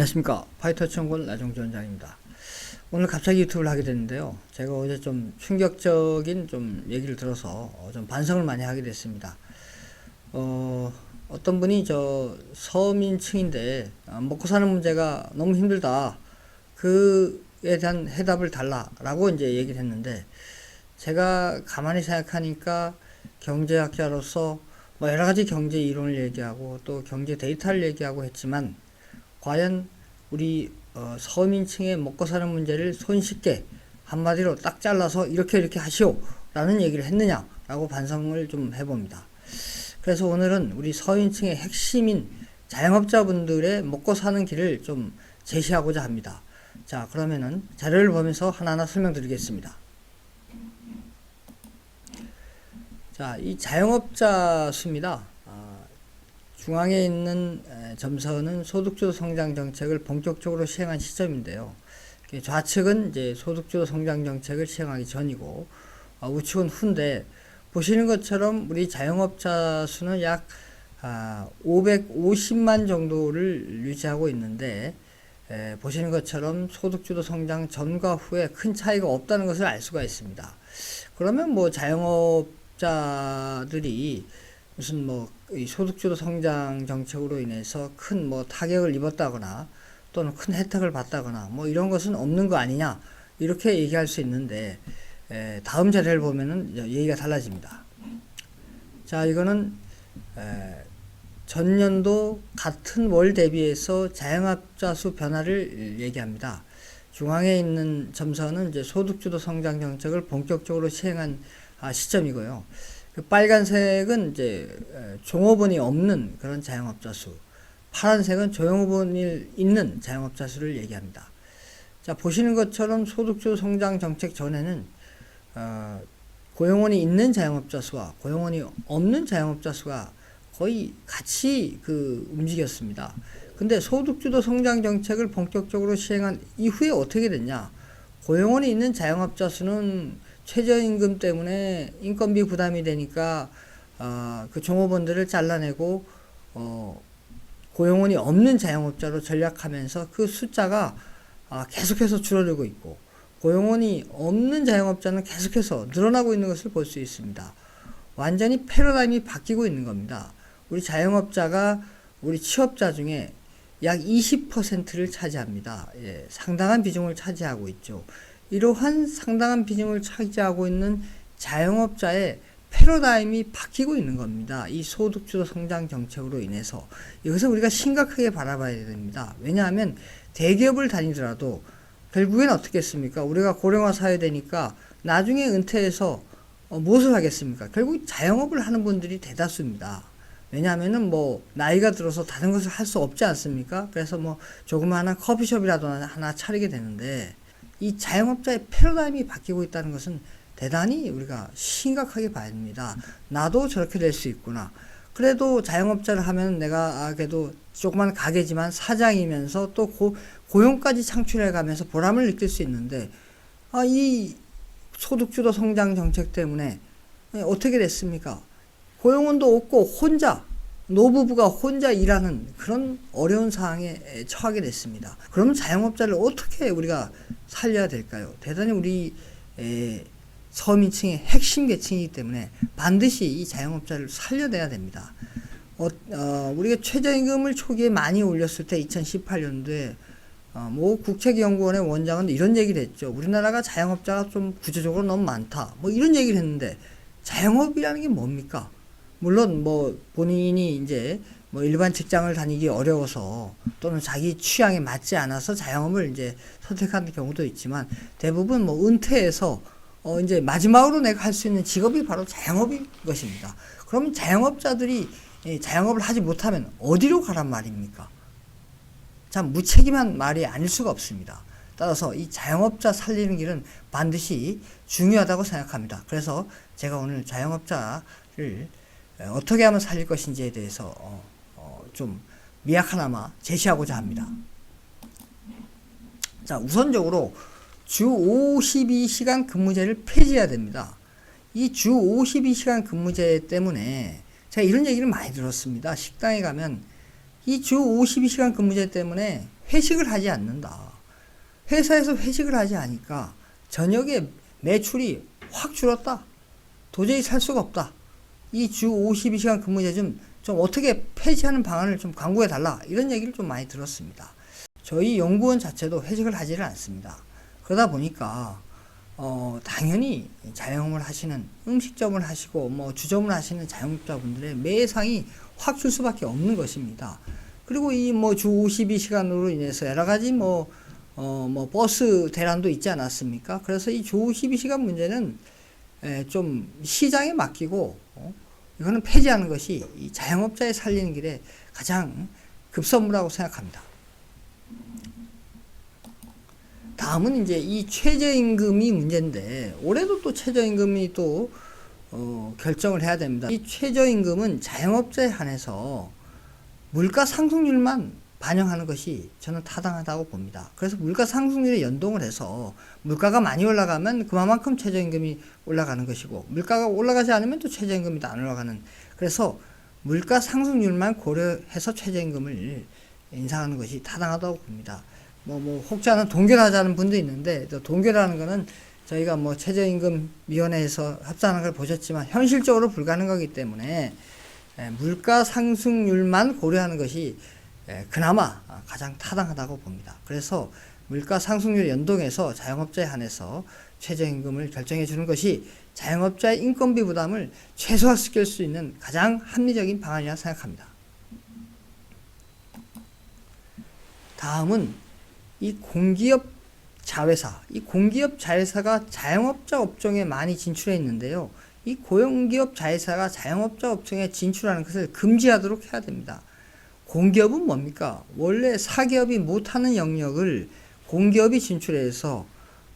안녕하십니까 파이터 청군 나종주 원장입니다. 오늘 갑자기 유튜브를 하게 됐는데요. 제가 어제 좀 충격적인 좀 얘기를 들어서 어, 좀 반성을 많이 하게 됐습니다. 어, 어떤 분이 저 서민층인데 아, 먹고 사는 문제가 너무 힘들다. 그에 대한 해답을 달라 라고 이제 얘기를 했는데 제가 가만히 생각하니까 경제학자로서 뭐 여러 가지 경제 이론을 얘기하고 또 경제 데이터를 얘기하고 했지만 과연 우리 어, 서민층의 먹고 사는 문제를 손쉽게 한마디로 딱 잘라서 이렇게 이렇게 하시오 라는 얘기를 했느냐라고 반성을 좀 해봅니다. 그래서 오늘은 우리 서민층의 핵심인 자영업자분들의 먹고 사는 길을 좀 제시하고자 합니다. 자, 그러면은 자료를 보면서 하나하나 설명드리겠습니다. 자, 이 자영업자 수입니다. 아, 중앙에 있는 에, 점선은 소득주도 성장 정책을 본격적으로 시행한 시점인데요. 좌측은 이제 소득주도 성장 정책을 시행하기 전이고 아, 우측은 후인데 보시는 것처럼 우리 자영업자 수는 약 아, 550만 정도를 유지하고 있는데 에, 보시는 것처럼 소득주도 성장 전과 후에 큰 차이가 없다는 것을 알 수가 있습니다. 그러면 뭐 자영업자들이 무슨 뭐이 소득주도 성장 정책으로 인해서 큰 뭐 타격을 입었다거나 또는 큰 혜택을 받다거나 뭐 이런 것은 없는 거 아니냐 이렇게 얘기할 수 있는데 에, 다음 자료를 보면은 얘기가 달라집니다. 자 이거는 에, 전년도 같은 월 대비해서 자영업자 수 변화를 얘기합니다. 중앙에 있는 점선은 이제 소득주도 성장 정책을 본격적으로 시행한 아, 시점이고요. 그 빨간색은 이제 에, 종업원이 없는 그런 자영업자 수, 파란색은 종업원이 있는 자영업자 수를 얘기합니다. 자 보시는 것처럼 소득주도 성장 정책 전에는 어, 고용원이 있는 자영업자 수와 고용원이 없는 자영업자 수가 거의 같이 그 움직였습니다. 근데 소득주도 성장 정책을 본격적으로 시행한 이후에 어떻게 됐냐? 고용원이 있는 자영업자 수는 최저임금 때문에 인건비 부담이 되니까 어, 그 종업원들을 잘라내고 어, 고용원이 없는 자영업자로 전략하면서 그 숫자가 아, 계속해서 줄어들고 있고 고용원이 없는 자영업자는 계속해서 늘어나고 있는 것을 볼 수 있습니다. 완전히 패러다임이 바뀌고 있는 겁니다. 우리 자영업자가 우리 취업자 중에 약 20%를 차지합니다. 예, 상당한 비중을 차지하고 있죠. 이러한 상당한 비중을 차지하고 있는 자영업자의 패러다임이 바뀌고 있는 겁니다. 이 소득주도 성장 정책으로 인해서 이것을 우리가 심각하게 바라봐야 됩니다. 왜냐하면 대기업을 다니더라도 결국엔 어떻겠습니까? 우리가 고령화 사회 되니까 나중에 은퇴해서 어, 무엇을 하겠습니까? 결국 자영업을 하는 분들이 대다수입니다. 왜냐하면은 뭐 나이가 들어서 다른 것을 할 수 없지 않습니까? 그래서 뭐 조그마한 커피숍이라도 하나 차리게 되는데 이 자영업자의 패러다임이 바뀌고 있다는 것은 대단히 우리가 심각하게 봐야 됩니다. 나도 저렇게 될 수 있구나. 그래도 자영업자를 하면 내가 아 그래도 조그만 가게지만 사장이면서 또 고, 고용까지 창출해 가면서 보람을 느낄 수 있는데 아 이 소득주도 성장 정책 때문에 어떻게 됐습니까? 고용원도 없고 혼자 노부부가 혼자 일하는 그런 어려운 상황에 처하게 됐습니다. 그럼 자영업자를 어떻게 우리가 살려야 될까요? 대단히 우리 에, 서민층의 핵심 계층이기 때문에 반드시 이 자영업자를 살려내야 됩니다. 어, 어, 우리가 최저임금을 초기에 많이 올렸을 때 2018년도에 어, 뭐 국책연구원의 원장은 이런 얘기를 했죠. 우리나라가 자영업자가 좀 구조적으로 너무 많다. 뭐 이런 얘기를 했는데 자영업이라는 게 뭡니까? 물론 뭐 본인이 이제 뭐 일반 직장을 다니기 어려워서 또는 자기 취향에 맞지 않아서 자영업을 이제 선택하는 경우도 있지만 대부분 뭐 은퇴해서 어 이제 마지막으로 내가 할 수 있는 직업이 바로 자영업인 것입니다. 그러면 자영업자들이 자영업을 하지 못하면 어디로 가란 말입니까? 참 무책임한 말이 아닐 수가 없습니다. 따라서 이 자영업자 살리는 길은 반드시 중요하다고 생각합니다. 그래서 제가 오늘 자영업자를 어떻게 하면 살릴 것인지에 대해서 어, 어, 좀 미약하나마 제시하고자 합니다. 자, 우선적으로 주 52시간 근무제를 폐지해야 됩니다. 이 주 52시간 근무제 때문에 제가 이런 얘기를 많이 들었습니다. 식당에 가면 이 주 52시간 근무제 때문에 회식을 하지 않는다. 회사에서 회식을 하지 않으니까 저녁에 매출이 확 줄었다. 도저히 살 수가 없다. 이 주 52시간 근무제 좀, 좀 어떻게 폐지하는 방안을 좀 강구해 달라. 이런 얘기를 좀 많이 들었습니다. 저희 연구원 자체도 회식을 하지를 않습니다. 그러다 보니까 어, 당연히 자영업을 하시는 음식점을 하시고 뭐 주점을 하시는 자영업자분들의 매상이 확 줄 수밖에 없는 것입니다. 그리고 이 뭐 주 52시간으로 인해서 여러 가지 뭐, 어, 뭐 버스 대란도 있지 않았습니까? 그래서 이 주 52시간 문제는 에, 좀 시장에 맡기고 어, 이거는 폐지하는 것이 이 자영업자의 살리는 길에 가장 급선무라고 생각합니다. 다음은 이제 이 최저임금이 문제인데 올해도 또 최저임금이 또 어, 결정을 해야 됩니다. 이 최저임금은 자영업자에 한해서 물가 상승률만 반영하는 것이 저는 타당하다고 봅니다. 그래서 물가 상승률에 연동을 해서 물가가 많이 올라가면 그만큼 최저임금이 올라가는 것이고 물가가 올라가지 않으면 또 최저임금이 안 올라가는 그래서 물가 상승률만 고려해서 최저임금을 인상하는 것이 타당하다고 봅니다. 뭐, 뭐, 혹자는 동결하자는 분도 있는데, 또 동결하는 거는 저희가 뭐 최저임금위원회에서 합산한 걸 보셨지만 현실적으로 불가능하기 때문에 에, 물가 상승률만 고려하는 것이 에, 그나마 가장 타당하다고 봅니다. 그래서 물가 상승률 연동해서 자영업자에 한해서 최저임금을 결정해 주는 것이 자영업자의 인건비 부담을 최소화시킬 수 있는 가장 합리적인 방안이라 생각합니다. 다음은 이 공기업 자회사, 이 공기업 자회사가 자영업자 업종에 많이 진출해 있는데요. 이 고용기업 자회사가 자영업자 업종에 진출하는 것을 금지하도록 해야 됩니다. 공기업은 뭡니까? 원래 사기업이 못하는 영역을 공기업이 진출해서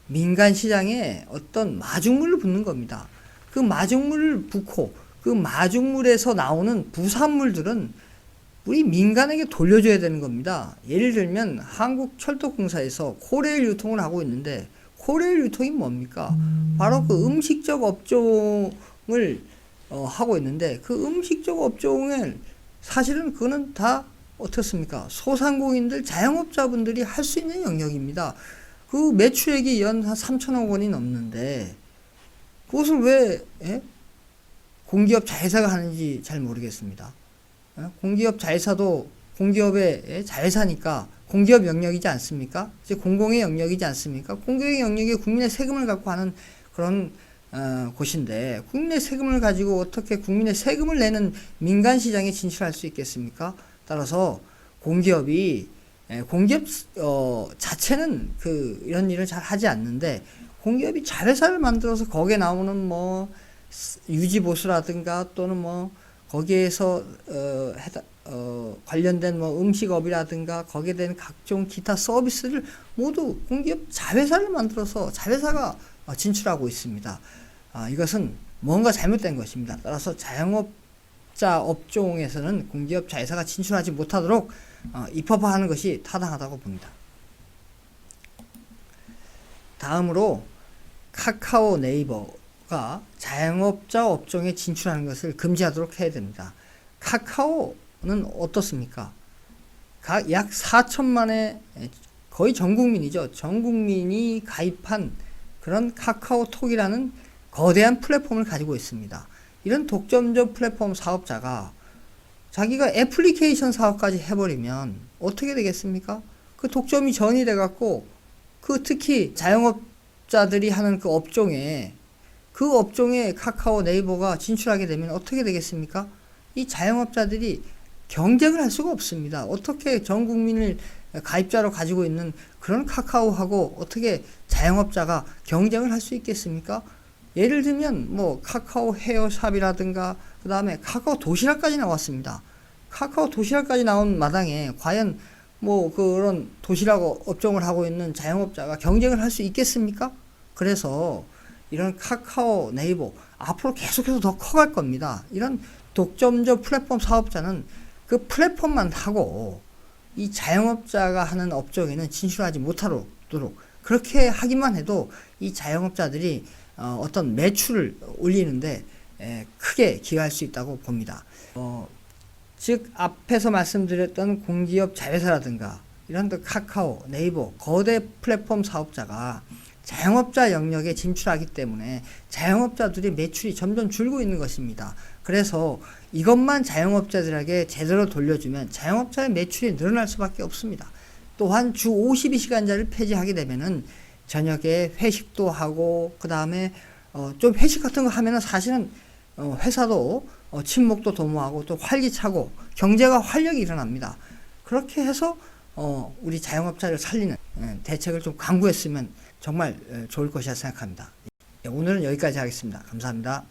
민간 시장에 어떤 마중물을 붓는 겁니다. 그 마중물을 붓고 그 마중물에서 나오는 부산물들은 우리 민간에게 돌려줘야 되는 겁니다. 예를 들면 한국철도공사에서 코레일 유통을 하고 있는데 코레일 유통이 뭡니까? 바로 그 음식적 업종을 어, 하고 있는데 그 음식적 업종을 사실은 그거는 다 어떻습니까? 소상공인들 자영업자분들이 할 수 있는 영역입니다. 그 매출액이 연 한 3천억 원이 넘는데 그것을 왜 예? 공기업 자회사가 하는지 잘 모르겠습니다. 어? 공기업 자회사도 공기업의 자회사니까 공기업 영역이지 않습니까? 이제 공공의 영역이지 않습니까? 공공의 영역에 국민의 세금을 갖고 하는 그런 어, 곳인데 국민의 세금을 가지고 어떻게 국민의 세금을 내는 민간 시장에 진출할 수 있겠습니까? 따라서 공기업이 에, 공기업 어, 자체는 그 이런 일을 잘 하지 않는데 공기업이 자회사를 만들어서 거기에 나오는 뭐 유지 보수라든가 또는 뭐 거기에서 어, 해다, 어, 관련된 뭐 음식업이라든가 거기에 대한 각종 기타 서비스를 모두 공기업 자회사를 만들어서 자회사가 어, 진출하고 있습니다. 아, 이것은 뭔가 잘못된 것입니다. 따라서 자영업자 업종에서는 공기업 자회사가 진출하지 못하도록 어, 입법화하는 것이 타당하다고 봅니다. 다음으로 카카오 네이버가 자영업자 업종에 진출하는 것을 금지하도록 해야 됩니다. 카카오는 어떻습니까? 약 4천만의 거의 전 국민이죠. 전 국민이 가입한 그런 카카오톡이라는 거대한 플랫폼을 가지고 있습니다. 이런 독점적 플랫폼 사업자가 자기가 애플리케이션 사업까지 해버리면 어떻게 되겠습니까? 그 독점이 전이 돼갖고 그 특히 자영업자들이 하는 그 업종에 그 업종에 카카오 네이버가 진출하게 되면 어떻게 되겠습니까? 이 자영업자들이 경쟁을 할 수가 없습니다. 어떻게 전 국민을 가입자로 가지고 있는 그런 카카오하고 어떻게 자영업자가 경쟁을 할 수 있겠습니까? 예를 들면 뭐 카카오 헤어샵이라든가 그 다음에 카카오 도시락까지 나왔습니다. 카카오 도시락까지 나온 마당에 과연 뭐 그런 도시락 업종을 하고 있는 자영업자가 경쟁을 할 수 있겠습니까? 그래서 이런 카카오 네이버 앞으로 계속해서 더 커갈 겁니다. 이런 독점적 플랫폼 사업자는 그 플랫폼만 하고 이 자영업자가 하는 업종에는 진출하지 못하도록 그렇게 하기만 해도 이 자영업자들이 어, 어떤 매출을 올리는데 에, 크게 기여할 수 있다고 봅니다. 어, 즉 앞에서 말씀드렸던 공기업 자회사라든가 이런 데 카카오, 네이버 거대 플랫폼 사업자가 자영업자 영역에 진출하기 때문에 자영업자들이 매출이 점점 줄고 있는 것입니다. 그래서 이것만 자영업자들에게 제대로 돌려주면 자영업자의 매출이 늘어날 수밖에 없습니다. 또한 주 52시간제를 폐지하게 되면은 저녁에 회식도 하고 그 다음에 어, 좀 회식 같은 거 하면은 사실은 어, 회사도 어, 친목도 도모하고 또 활기차고 경제가 활력이 일어납니다. 그렇게 해서 어, 우리 자영업자를 살리는 예, 대책을 좀 강구했으면 정말 예, 좋을 것이라 생각합니다. 예, 오늘은 여기까지 하겠습니다. 감사합니다.